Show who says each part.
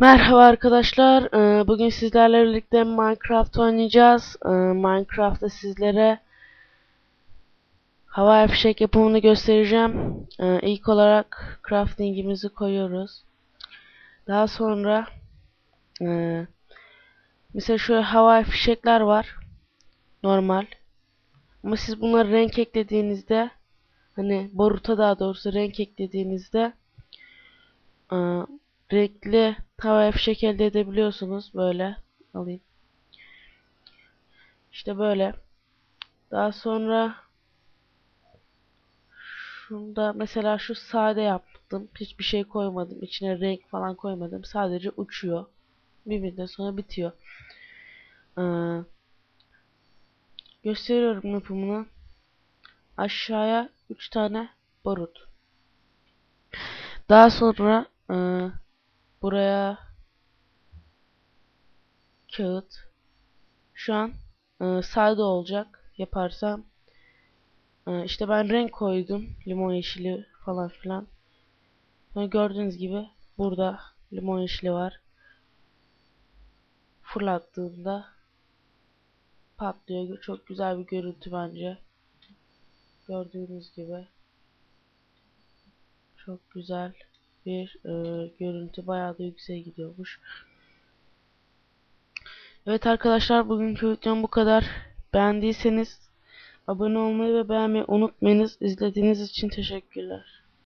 Speaker 1: Merhaba arkadaşlar. Ee, Bugün sizlerle birlikte Minecraft oynayacağız. Ee, Minecraft'ta sizlere hava fişek yapımını göstereceğim. Ee, İlk olarak craftingimizi koyuyoruz. Daha sonra e, mesela şöyle hava fişekler var. Normal. Ama siz bunları renk eklediğinizde hani boruta daha doğrusu renk eklediğinizde e, renkli havai fişek elde edebiliyorsunuz. Böyle alayım. İşte böyle. Daha sonra şunda mesela şu sade yaptım. Hiçbir şey koymadım. İçine renk falan koymadım. Sadece uçuyor. Bir müddet sonra bitiyor. Ee, gösteriyorum yapımını. Aşağıya 3 tane barut. Daha sonra e, buraya kağıt. Şu an e, sade olacak yaparsam. E, işte ben renk koydum. Limon yeşili falan filan. Sonra gördüğünüz gibi burada limon yeşili var. Fırlattığımda patlıyor. Çok güzel bir görüntü bence. Gördüğünüz gibi. Çok güzel bir e, görüntü. Bayağı da yükseğe gidiyormuş. Evet arkadaşlar bugünkü videom bu kadar. Beğendiyseniz abone olmayı ve beğenmeyi unutmayınız. İzlediğiniz için teşekkürler.